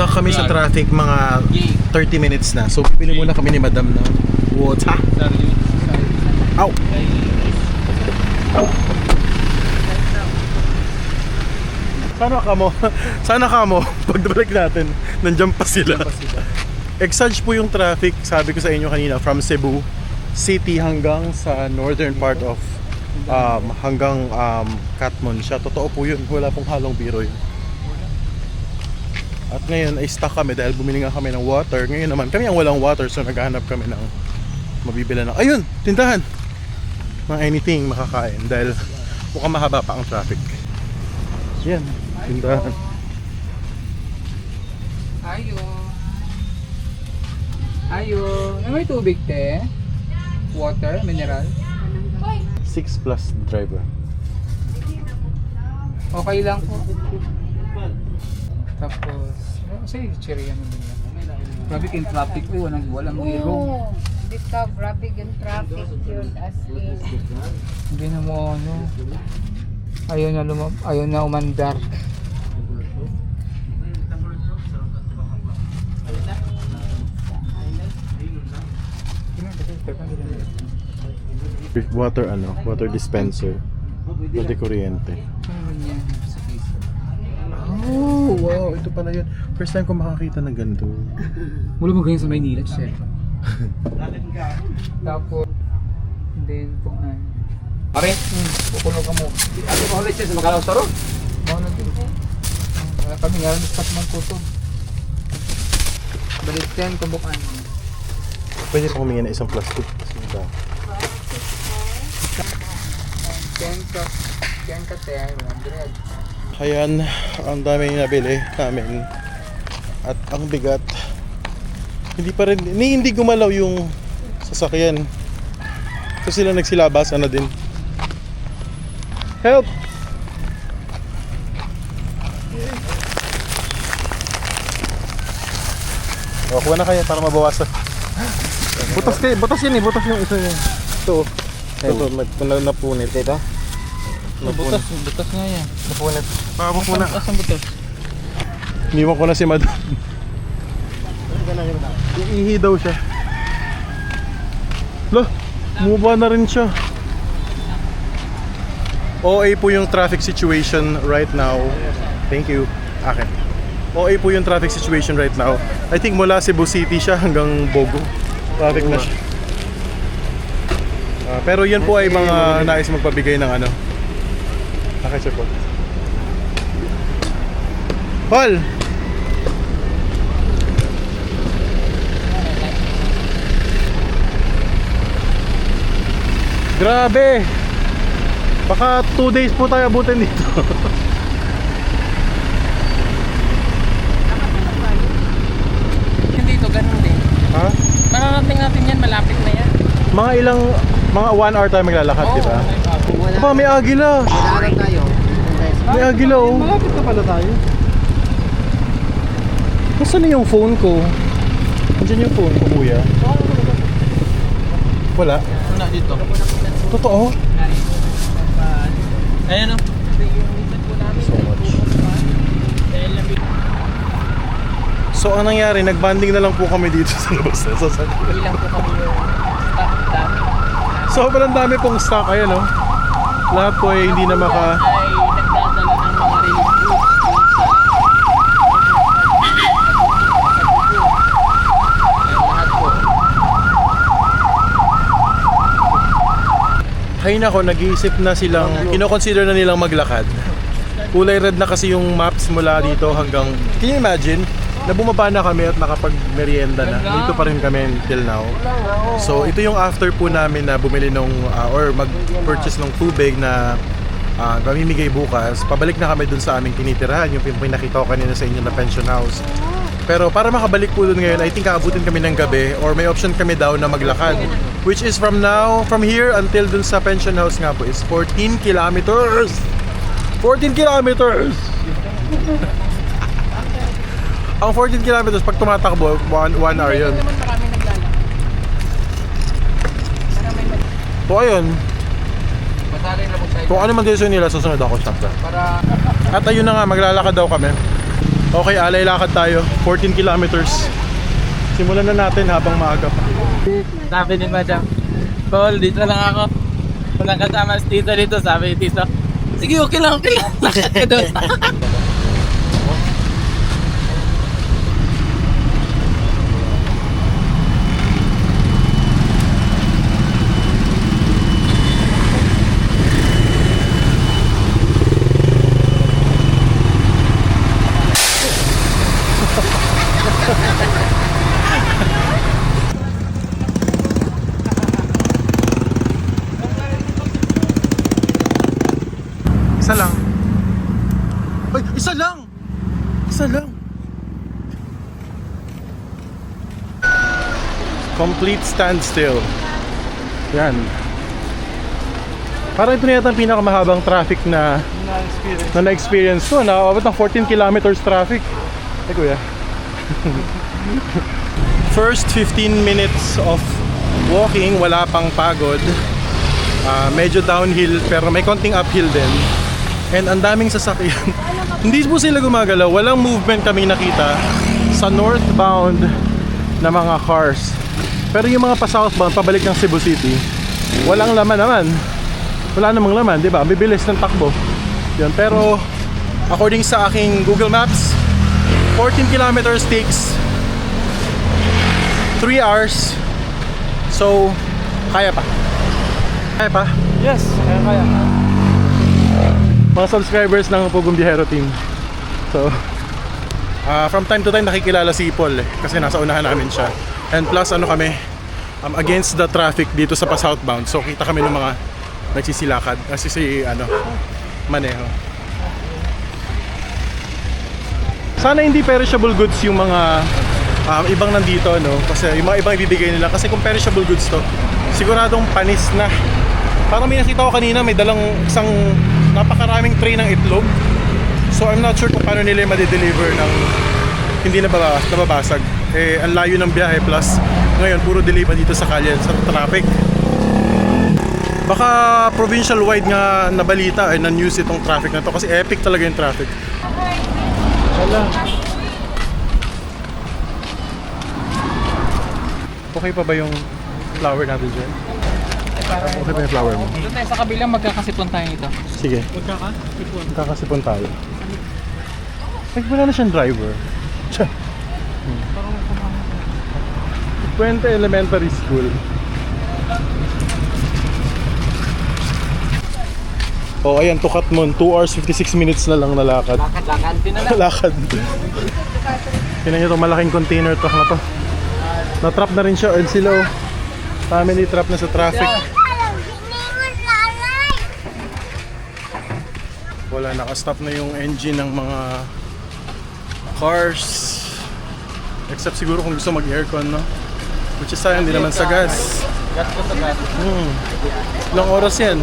Stuck kami sa traffic mga 30 minutes na. So, pipili muna kami ni Madam ng water. Ow! Sana ka mo. Sana ka mo. Pagbalik natin, nandiyan pa sila. Exage po yung traffic, sabi ko sa inyo kanina, from Cebu City hanggang sa northern part of um, hanggang um, Katmon siya. Totoo po yun. Wala pong halong biro yun. At ngayon ay stuck kami dahil bumili nga kami ng water. Ngayon naman kami ang walang water so naghahanap kami ng mabibila ng ayun, tindahan. Mga anything makakain dahil mukhang mahaba pa ang traffic. Yan, tindahan. Ayo. Ayo. Na may tubig, te? Water, mineral. 6 plus driver. Okay lang po. Tapos, oh, sige, cherry ano din yan. Grabe kayong traffic ko, walang, walang zero. Oo. Dito, grabe yung traffic yun as in. Hindi na mo ano. Ayaw na lumab, ayaw na umandar. Water ano, water dispenser. Pwede kuryente. Oh, wow, ito pala yun. First time ko makakita ng ganito. Wala mo ganyan sa Maynila, chef. Tapos, then, kung ano. Pare, Hmm, pupuno ka mo. ano mo ulit siya sa Macalaw Taro? Mga na din. Kami nga rin sa man kutog. Balik 10 kumbukan. Pwede pa humingi na isang plastic. Kasi ba? 10 ka, 10 ka 10, 100. Ayan, ang daming nabili namin. At ang bigat. Hindi pa rin, ni, hindi gumalaw yung sasakyan. So sila nagsilabasan na din. Help! O, kuha na kaya para mabawasan. butas kayo, butas yan eh, butas yung isa niya. Ito, ito, ito, na, napunit. Ito? Butas, butas nga yan. Napunit. Pakabok muna. Asan butas? Iniwan ko na si madam. Iihi daw siya. Lo, bumaba na rin siya. OA po yung traffic situation right now. Thank you. Akin. OA po yung traffic situation right now. I think mula Cebu City siya hanggang Bogo. Traffic na siya. Ah, pero yan po ay mga nais magpabigay ng ano. Sir po. Paul! Grabe! Baka 2 days po tayo abutin dito. Hindi ito, ganun din. ha? Mararating natin yan, malapit na yan. Mga ilang, mga 1 hour tayo maglalakad, di ba? Wala. Aba, may agila! Tayo. May agila oh. Malapit na pala tayo. Nasaan na yung phone ko? Andiyan yung phone ko, kuya. Wala. Wala dito. Totoo? Ayan o. So much. So, ang nangyari, nagbanding na lang po kami dito sa labas na sasakyan. Ilang po kami yung staff dami. Sobrang dami pong stock, ayan oh. Lahat po ay hindi na maka... Ay nagdadala ng mga relief goods dun sa lahat po. Hay nako, nag-iisip na silang, kinoconsider na nilang maglakad. Kulay red na kasi yung maps mula dito hanggang, can you imagine? Na bumaba na kami at nakapag-merienda na. Dito pa rin kami till now. So, ito yung after po namin na bumili nung, ah, or mag-purchase ng tubig na ah, pamimigay bukas. Pabalik na kami dun sa aming tinitirahan, yung pinakita ko kanina sa inyo na pension house. Pero para makabalik po dun ngayon, I think kakabutin kami ng gabi or may option kami daw na maglakad. Which is from now, from here until dun sa pension house nga po is 14 kilometers! 14 kilometers! Ang 14 kilometers, pag tumatakbo, 1 hour yun. So ayun, kung ano man decision nila, susunod ako syempre. Para At ayun na nga, maglalakad daw kami. Okay, alay lakad tayo. 14 kilometers. Simulan na natin habang maaga pa. Sabi ni Madam, Paul, dito lang ako. Walang kasama si Tito dito, sabi ni Tito. Sige, okay lang, okay lang. standstill. Yan. Parang ito na yata ang pinakamahabang traffic na na na-experience ko. Nakakabot ng 14 kilometers traffic. Ay, kuya. First 15 minutes of walking, wala pang pagod. Ah, medyo downhill pero may konting uphill din. And ang daming sasakyan. Hindi po sila gumagalaw. Walang movement kami nakita sa northbound na mga cars. Pero yung mga pa-southbound, pabalik ng Cebu City, walang laman naman. Wala namang laman, di ba? Bibilis ng takbo. Yun. Pero according sa aking Google Maps, 14 kilometers takes 3 hours. So, kaya pa. Kaya pa? Yes, kaya kaya. mga subscribers ng Pugong Biyahero team. So, ah, from time to time nakikilala si Paul eh, kasi nasa unahan namin siya. And plus ano kami, um, against the traffic dito sa pa-southbound. So kita kami ng mga nagsisilakad, kasi si ano, maneho. Sana hindi perishable goods yung mga um, ibang nandito, no? Kasi yung mga ibang ibibigay nila. Kasi kung perishable goods to, siguradong panis na. Parang may nakita ko kanina, may dalang isang napakaraming tray ng itlog. So I'm not sure kung paano nila madideliver ng hindi nababas, nababasag. Eh, ang layo ng biyahe plus ngayon puro delay pa dito sa kalye sa traffic. Baka provincial wide nga nabalita ay na-news itong traffic na to kasi epic talaga yung traffic. Wala. Okay pa ba yung flower natin dyan? Okay ba yung flower mo? Doon tayo sa kabilang magkakasipon tayo ito. Sige. Magkakasipon? Magkakasipon tayo. Ay, wala na siyang driver. Tiyan. Hmm. Puente Elementary School. Oh, ayan, Tukatmon. 2 hours 56 minutes na lang nalakad. Tinala. Lakad. Tingnan nyo itong malaking container truck na to. Na-trap na rin siya. Earn sila oh. Family trap na sa traffic. Wala, nakastop na yung engine ng mga cars. Except siguro kung gusto mag-aircon, no? Which is sayang, hindi naman sa gas. Gat ko sa gat. Hmm. Ilang oras yan?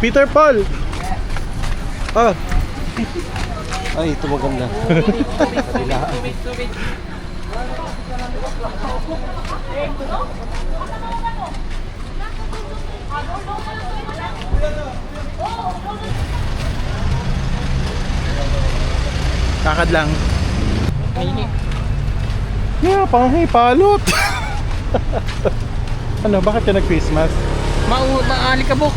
Peter Paul! Ah, Ay, ito maganda. Kakad lang. Ay, Yeah, panghi, palot! ano, bakit ka mask? Mau maalikabok.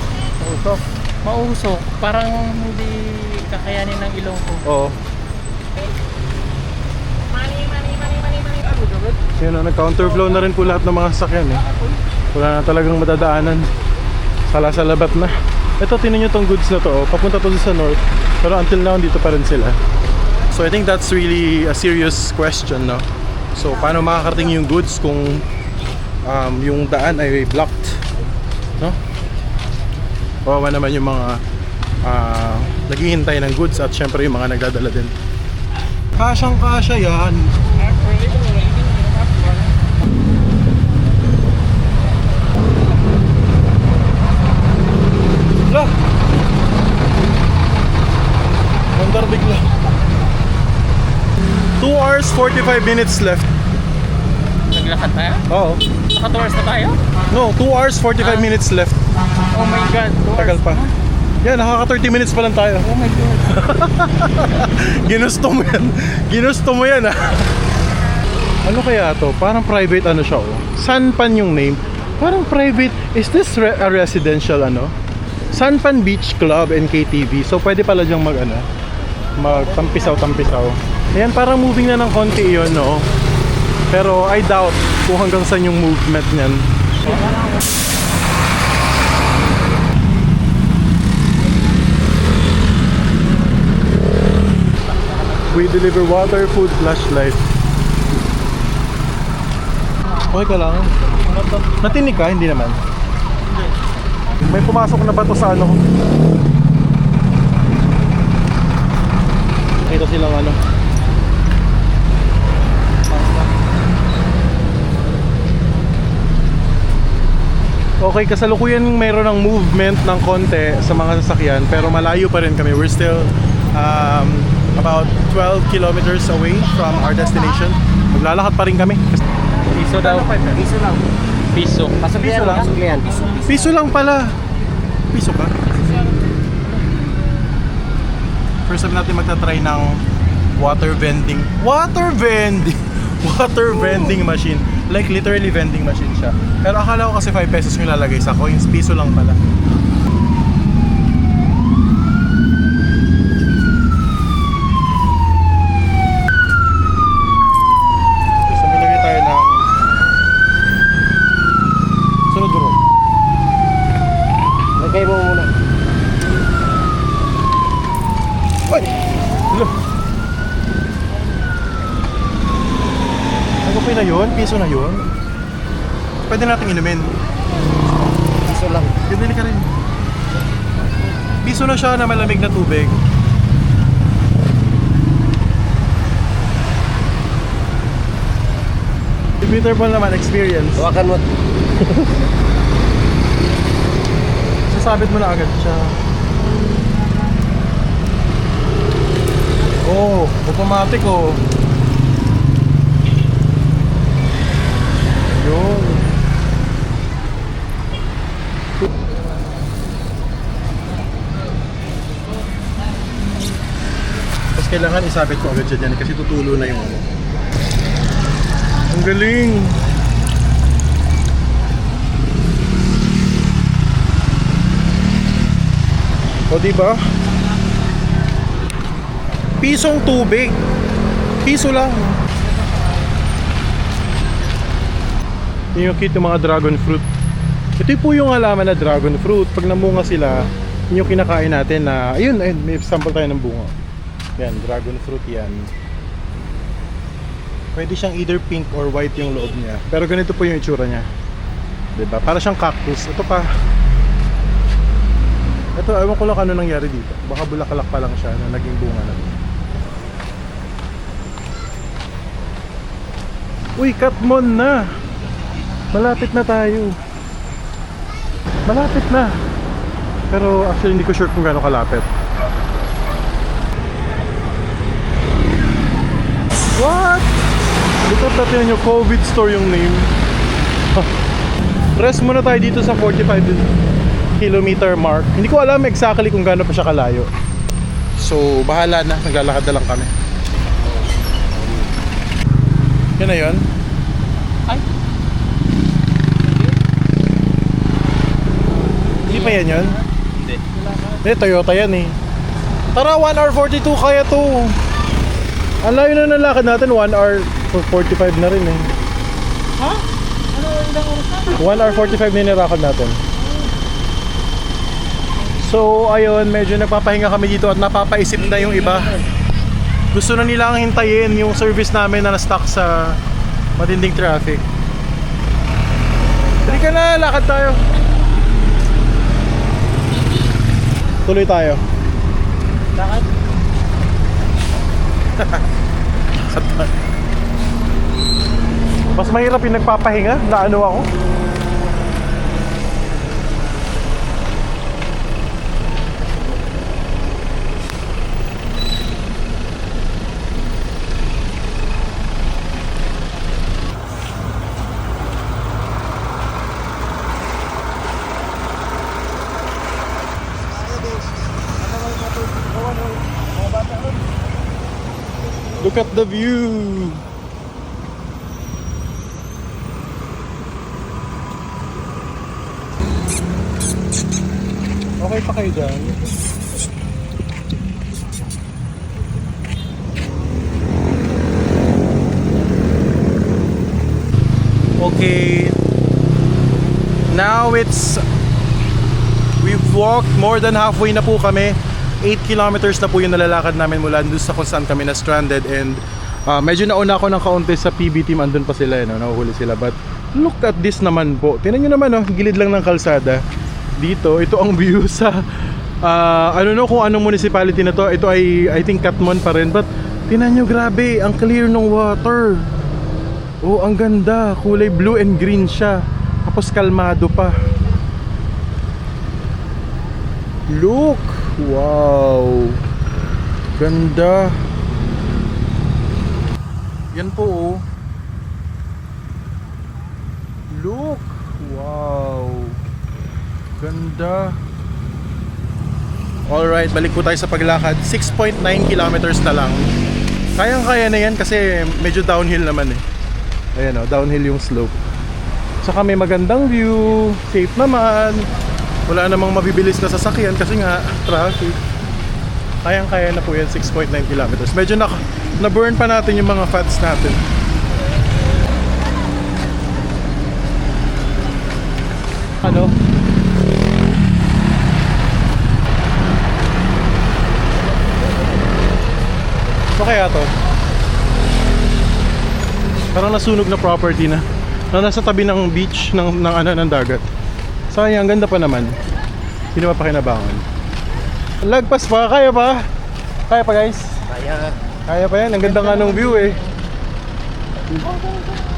Usok. Mausok. Parang hindi kakayanin ng ilong ko. Oo. Yun, oh, nag-counterflow na rin po lahat ng mga sasakyan eh. Wala na talagang madadaanan. Sala-salabat na. Ito, tinan nyo tong goods na to. Oh. Papunta to sa north. Pero until now, dito pa rin sila. So I think that's really a serious question, no? So paano makakarating yung goods kung um, yung daan ay blocked, no? Kawawa naman yung mga ah, naghihintay ng goods at syempre yung mga nagdadala din. Kasyang kasya yan. Hours 45 minutes left. Naglakad tayo? Oo. Naka 2 hours na tayo? No, 2 hours 45 minutes left. Oh my God. two Tagal hours pa. na. Yan, nakaka 30 minutes pa lang tayo. Oh my God. Ginusto mo yan. Ginusto mo yan ah. Ano kaya to? Parang private ano siya oh. Sanpan yung name. Parang private. Is this re- a residential ano? Sanpan Beach Club and KTV. So pwede pala diyang mag ano, magtampisaw-tampisaw. Ayan, parang moving na ng konti yun, no? Pero I doubt kung hanggang saan yung movement niyan. We deliver water, food, flashlight. Okay ka lang? Natinig ka? Hindi naman. May pumasok na ba to sa ano? Nakita silang ano. Okay, kasalukuyan mayroon ng movement ng konti sa mga sasakyan pero malayo pa rin kami. We're still um, about 12 kilometers away from our destination. Maglalakad pa rin kami. Piso daw. Piso lang. Piso. Piso lang? Piso lang pala. Piso ka? First time natin magta-try ng water vending. Water vending! Water vending machine. Like literally vending machine siya. Pero akala ko kasi 5 pesos yung lalagay sa coins. Piso lang pala. So, mamimili tayo ng sunod bro. Lagay mo muna. Ay! Hello! Ano pa na yun? Piso na yun? Pwede natin inumin. Piso lang. Bibili ka rin. Piso na siya na malamig na tubig. Ball naman, experience. Hawakan mo. Sasabit mo na agad siya. Oh, automatic oh. Yun. Tapos kailangan isabit ko agad dyan kasi tutulo na yung ano. Ang galing! O di ba? Pisong tubig. Piso lang. Yun yung cute yung mga dragon fruit. Ito po yung halaman na dragon fruit. Pag namunga sila, yun yung kinakain natin na, ayun, ayun, may sample tayo ng bunga. Yan, dragon fruit yan. Pwede siyang either pink or white yung loob niya. Pero ganito po yung itsura niya. 'Di ba? Para siyang cactus. Ito pa. Ito, ewan ko lang ano nangyari dito. Baka bulaklak pa lang siya na naging bunga na. Uy, Katmon na! Malapit na tayo. Malapit na. Pero actually hindi ko sure kung gaano kalapit. What? Likot natin yung COVID store yung name. Rest muna tayo dito sa 45 kilometer mark. Hindi ko alam exactly kung gaano pa siya kalayo. So, bahala na. Naglalakad na lang kami. Yan na yun. Ay. Hindi pa yan yun? Hindi. Eh, Toyota yan eh. Tara, 1 hour 42 kaya to. Ang layo na ng lakad natin, 1 hour 45 na rin eh. Ha? Ano ilang oras na? 1 hour 45 na yung nirakad natin. So, ayun, medyo nagpapahinga kami dito at napapaisip na yung iba. Gusto na nilang hintayin yung service namin na na-stuck sa matinding traffic. Dali ka na, lakad tayo. Tuloy tayo. Lakad? Mas mahirap yung nagpapahinga na ano ako. Look at the view! Okay pa kayo dyan? Okay. Now it's We've walked more than halfway na po kami. 8 kilometers na po yung nalalakad namin mula doon sa kung saan kami na stranded and uh, medyo nauna ako ng kaunti sa PB team andun pa sila, eh, no? nahuhuli sila but look at this naman po. Tingnan nyo naman, no? gilid lang ng kalsada. Dito, ito ang view sa uh, don't know kung anong municipality na to. Ito ay I think Katmon pa rin but tingnan nyo grabe, ang clear ng water. Oh, ang ganda. Kulay blue and green siya. Tapos kalmado pa. Look! Wow! Ganda! Yan po oh. Look! Wow! Ganda! Alright, balik po tayo sa paglakad. 6.9 kilometers na lang. Kayang-kaya na yan kasi medyo downhill naman eh. Ayan oh, downhill yung slope. Saka may magandang view, safe naman. Wala namang mabibilis na sasakyan kasi nga traffic. Kayang-kaya na po yan 6.9 kilometers. Medyo na na-burn pa natin yung mga fats natin. Ano? Ano kaya to? Parang nasunog na property na. Na nasa tabi ng beach ng, ng ano ng dagat. Sayang, ang ganda pa naman. Hindi naman pakinabangan. Lagpas pa, kaya pa? Kaya pa guys? Kaya. Kaya pa yan, ang ganda nga ng view eh.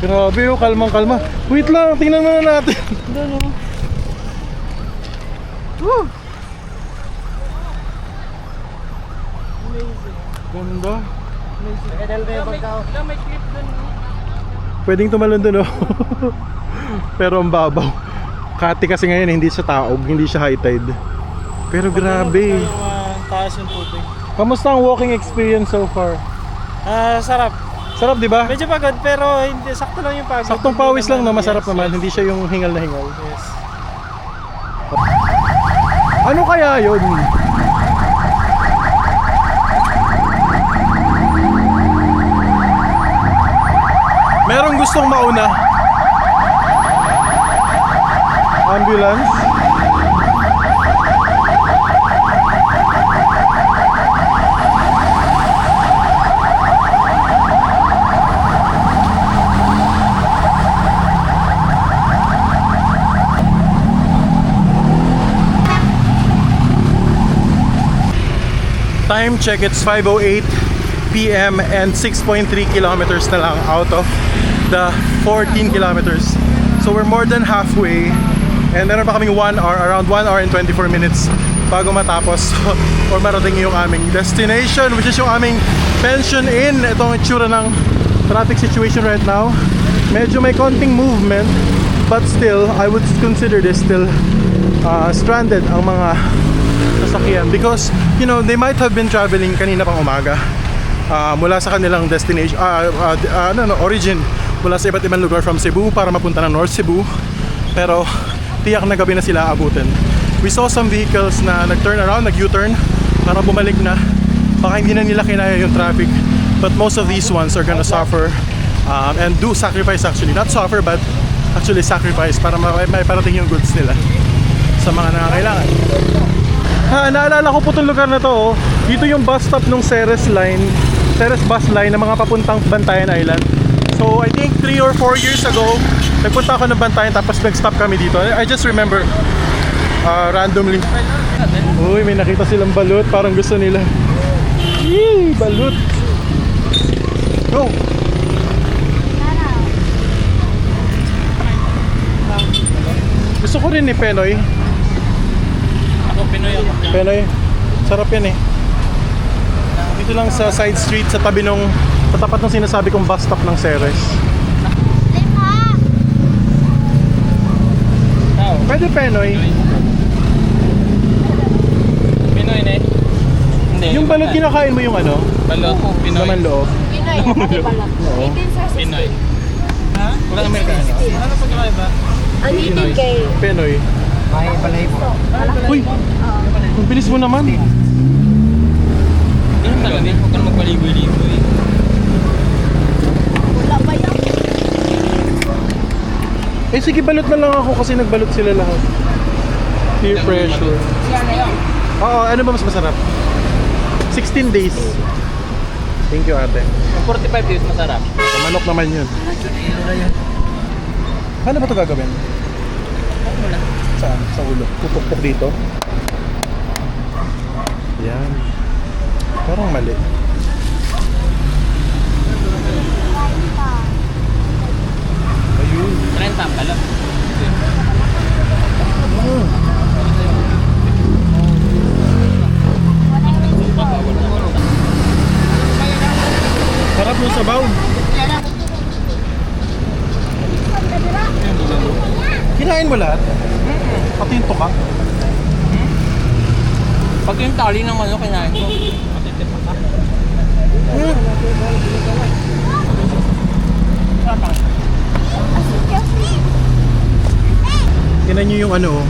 Grabe oh, kalmang kalma. Wait lang, tingnan muna natin. Doon oh. Woo! Ganda. Kadal ba yung pagkao? Pwedeng tumalon dun oh. Pero ang babaw. Kati kasi ngayon hindi siya taog, hindi siya high tide. Pero grabe. taas yung tubig. Kamusta ang walking experience so far? Ah, sarap. Sarap 'di ba? Medyo pagod pero hindi sakto lang yung pagod. Saktong pawis lang no, naman- masarap yes, naman, yes, hindi siya yung hingal na hingal. Yes. Ano kaya 'yon? Merong gustong mauna. Ambulance. Time check, it's 5.08 p.m. and 6.3 kilometers na lang out of the 14 kilometers. So we're more than halfway and meron pa kaming 1 hour, around 1 hour and 24 minutes bago matapos or marating yung aming destination which is yung aming pension inn. Ito ang itsura ng traffic situation right now. Medyo may konting movement but still, I would consider this still uh, stranded ang mga sasakyan because you know they might have been traveling kanina pang umaga uh, mula sa kanilang destination uh, uh, uh, ano, no, origin mula sa iba't ibang lugar from Cebu para mapunta ng North Cebu pero tiyak na gabi na sila abutin we saw some vehicles na nag-turn around, nag-U-turn para bumalik na baka hindi na nila kinaya yung traffic but most of these ones are gonna suffer um, and do sacrifice actually not suffer but actually sacrifice para ma- may parating yung goods nila sa mga nangangailangan Ha, naalala ko po itong lugar na to. Oh. Dito yung bus stop ng Ceres line, Ceres bus line na mga papuntang Bantayan Island. So I think 3 or 4 years ago, nagpunta ako ng Bantayan tapos nag-stop kami dito. I just remember uh, randomly. Uy, may nakita silang balut. Parang gusto nila. Yee, balut. Go! Gusto ko rin ni Penoy. Ako Pinoy ako. Penoy, sarap yan eh. Dito lang sa side street sa tabi nung sa tapat ng sinasabi kong bus stop ng Ceres. Pwede Penoy. Pinoy na eh. Hindi. Yung balot kinakain mo yung ano, Balot. Pinoy. laman loob. Pinoy Oo. Pinoy. Ha? Walang Amerikano. Ano pa ba? Ang itin kay... Penoy. May balay po. Uy! Ang bilis mo naman. Ganun talaga. Huwag ka na magpaligoy-ligoy. Wala ba yan? Eh sige, balot na lang ako kasi nagbalot sila lahat. Peer pressure. Oo, ano ba mas masarap? 16 days. Thank you ate. Ang 45 days masarap. Manok naman yun. Paano ba ito gagawin? Saan? Sa ulo. Pupukpuk dito? Yan. Parang mali. Ayun. 30 ang pala. Sarap yung sabaw. Kinain mo lahat? Pati yung tuka? Pag yung tali ng manok kinain ko. Tingnan nyo yung ano, oh.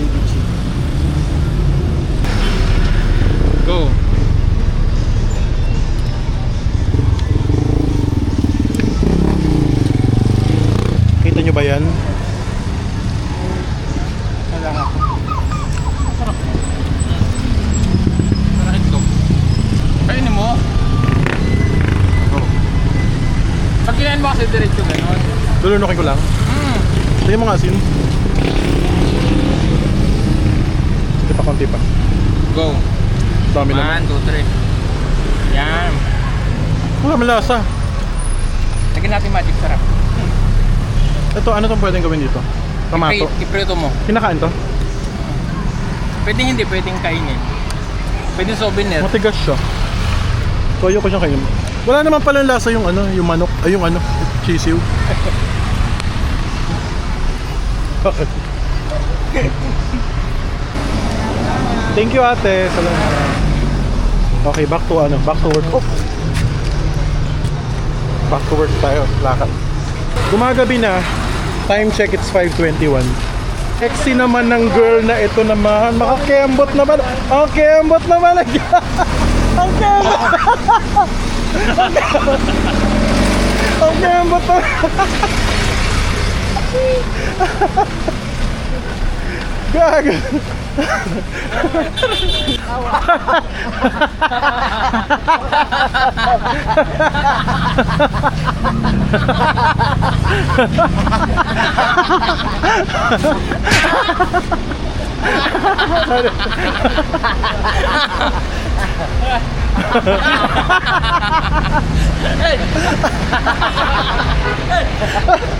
baby chick. Go. Kita nyo ba yan? Parang ito. Kainin mo. Oh. Pag kinain mo kasi diretso gano'n. Lulunukin ko lang. Mm. Tingnan mo nga asin. Sige pa, konti pa. Go. Dami na. 1, 2, 3. Yan. Wala malasa. Lagyan natin magic sarap. Ito, ano tong pwedeng gawin dito? Tomato. Iprito mo. Kinakain to? Pwedeng hindi, pwedeng kainin. Pwedeng souvenir. Matigas siya. So ayoko siyang kainin. Wala naman pala lasa yung ano, yung manok, ay yung ano, chisiw. Thank you ate. Salamat. Okay, back to ano, back to work. Oh. Back to work tayo, lakad. Gumagabi na, time check it's 5.21. Sexy naman ng girl na ito naman. Makakembot naman. Ang kembot naman. Ang kembot. Ang kembot naman. Gag.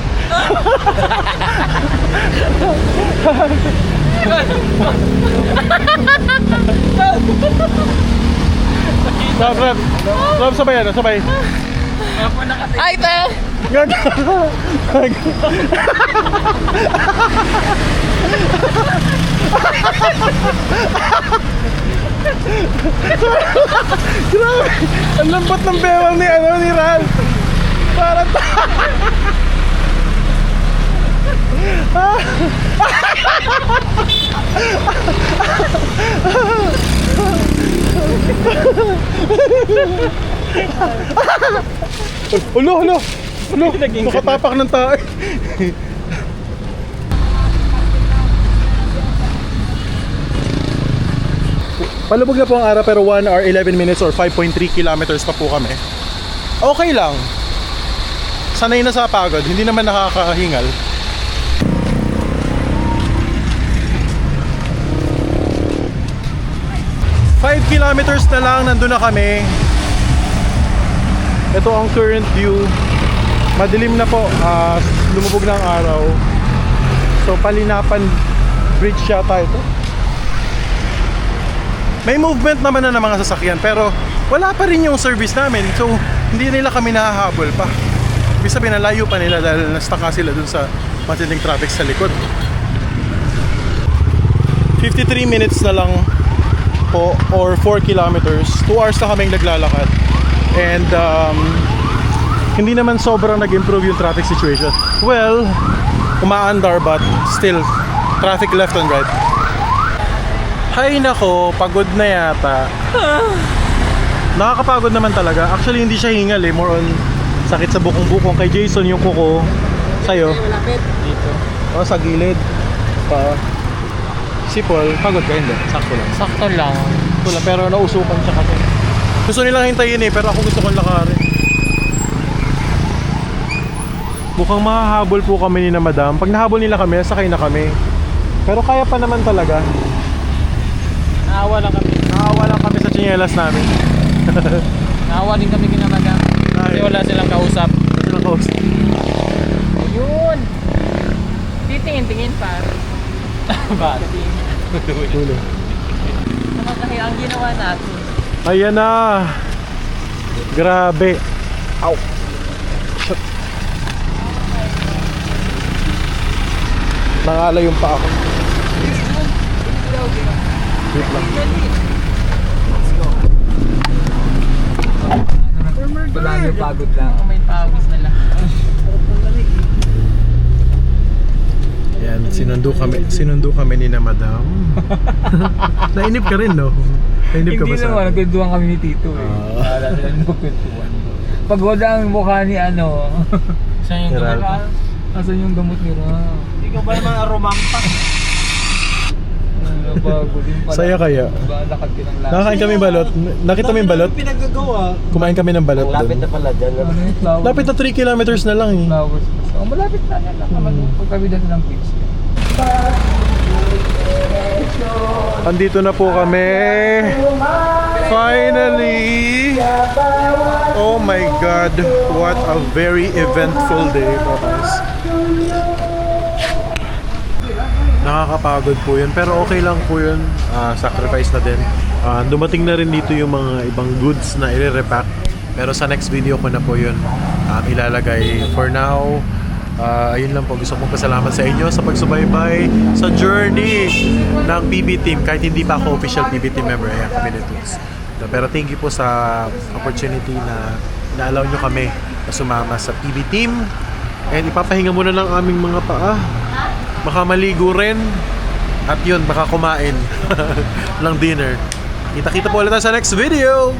Rob, Rob. Rob, sabay ano, sabay. Ay! Gag. Gag. Grabe! Ang lambot ng bewang ni ano ni Ran. Parang Ulo, ulo. Ulo, nakatapak ng tao. Palubog na po ang araw pero 1 hour 11 minutes or 5.3 kilometers pa po kami. Okay lang. Sanay na sa pagod, hindi naman nakakahingal. Five kilometers na lang, nandun na kami. Ito ang current view. Madilim na po, ah, lumubog na ang araw. So Palinapan Bridge yata ito. May movement naman na ng mga sasakyan pero wala pa rin yung service namin. So hindi nila kami nahahabol pa. Ibig sabihin nalayo pa nila dahil nastaka sila dun sa matinding traffic sa likod. 53 minutes na lang po or 4 kilometers. 2 hours na kaming naglalakad. And um, hindi naman sobrang nag-improve yung traffic situation. Well, umaandar but still traffic left and right. Hay nako, pagod na yata. Nakakapagod naman talaga. Actually, hindi siya hingal eh. More on sakit sa bukong-bukong. Kay Jason, yung kuko. Sa'yo. Dito. O, sa gilid. Pa. Si Paul, pagod ka hindi. Sakto lang. Sakto lang. Wala, pero nausukan siya kasi. Gusto nilang hintayin eh, pero ako gusto kong lakarin. Mukhang mahahabol po kami ni na madam. Pag nahabol nila kami, sakay na kami. Pero kaya pa naman talaga. Naawa lang kami. Nakawa lang kami sa tsinelas namin. Naawa din kami kinamaga. Kasi Ay. wala silang kausap. Nakaus- Yun! Titingin-tingin par. Bakit? Tulo. Nakakahiya ang ginawa natin. Ayan na. Grabe. Ow. Shit. Nangala yung pa ako. Wait lang. Wala nyo pagod lang. May pawis na lang. Yan, sinundo kami, sinundo kami ni na madam. Nainip ka rin, no? Nainip ka ba Hindi sa... naman, nagkwentuhan kami ni Tito eh. Ah. Wala silang magkwentuhan. Pag wala ang mukha ni ano. Saan yung Gerald. gamot? Asan yung gamot ni Ra? Ikaw ba naman rumampa? Bago din pala. Saya kaya? Lakad ka ng lakad. Nakakain kami balot. Nakita mo yung balot? Pinagagawa. Kumain kami ng balot Lapit na doon. pala dyan. Ano yung flowers? Lapit na 3 kilometers na lang eh. Flowers. Oh, malapit na yan. Hmm. Pagkabida ng beach. Andito na po kami. Finally! Oh my God! What a very eventful day Nakakapagod po yun. Pero okay lang po yun. Ah, sacrifice na din. Ah, dumating na rin dito yung mga ibang goods na i-repack. Pero sa next video ko na po yun ah, ilalagay. For now, ah, ayun lang po. Gusto kong pasalamat sa inyo sa pagsubaybay sa journey ng PB Team. Kahit hindi pa ako official PB Team member. Ayan, kami ni Tools. Pero thank you po sa opportunity na na-allow nyo kami na sumama sa PB Team. And ipapahinga muna ng aming mga paa. Baka maligo rin. At yun, baka kumain ng dinner. Kita-kita po ulit sa next video.